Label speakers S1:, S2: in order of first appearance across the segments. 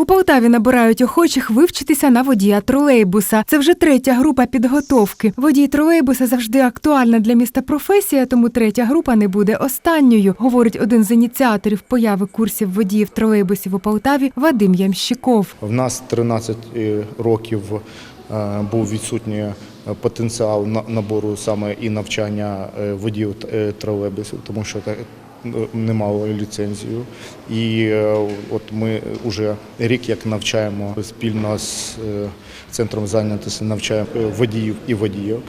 S1: У Полтаві набирають охочих вивчитися на водія тролейбуса. Це вже третя група підготовки. Водій тролейбуса завжди актуальна для міста професія, тому третя група не буде останньою, говорить один з ініціаторів появи курсів водіїв тролейбусів у Полтаві Вадим Ямщиков.
S2: В нас 13 е, років е, був відсутній е, потенціал на- набору саме і навчання водіїв тролейбусів, тому що не мали ліцензію. І е, от ми вже рік як навчаємо спільно з е, центром зайнятості навчаємо е, водіїв і водійок.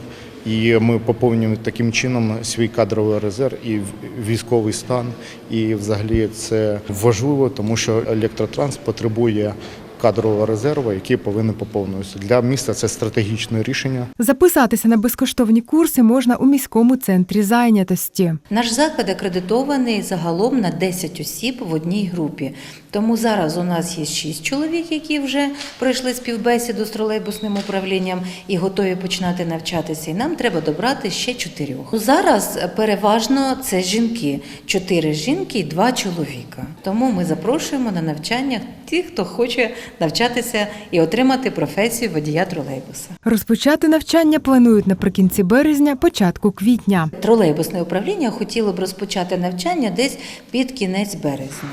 S2: І ми поповнюємо таким чином свій кадровий резерв і військовий стан. І взагалі це важливо, тому що електротранс потребує кадрового резерву, який повинен поповнюватися. Для міста це стратегічне рішення.
S1: Записатися на безкоштовні курси можна у міському центрі зайнятості.
S3: Наш заклад акредитований загалом на 10 осіб в одній групі. Тому зараз у нас є 6 чоловік, які вже пройшли співбесіду з тролейбусним управлінням і готові починати навчатися. І нам треба добрати ще чотирьох. Зараз переважно це жінки: чотири жінки і два чоловіка. Тому ми запрошуємо на навчання тих, хто хоче навчатися і отримати професію водія тролейбуса.
S1: Розпочати навчання планують наприкінці березня, початку квітня.
S3: Тролейбусне управління хотіло б розпочати навчання десь під кінець березня.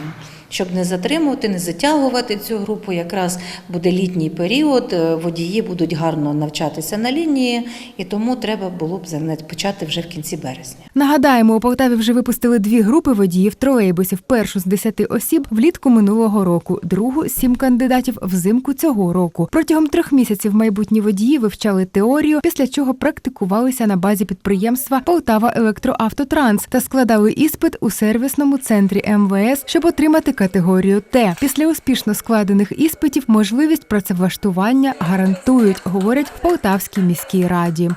S3: Щоб не затримувати, не затягувати цю групу, якраз буде літній період, е, водії будуть гарно навчатися на лінії, і тому треба було б почати вже в кінці березня.
S1: Нагадаємо, у Полтаві вже випустили дві групи водіїв тролейбусів. Першу з 10 осіб влітку минулого року, другу сім кандидатів взимку цього року. Протягом трьох місяців майбутні водії вивчали теорію, після чого практикувалися на базі підприємства Полтава Електроавтотранс та складали іспит у сервісному центрі МВС, щоб отримати категорію Т. Після успішно складених іспитів можливість працевлаштування гарантують, говорять в Полтавській міській раді.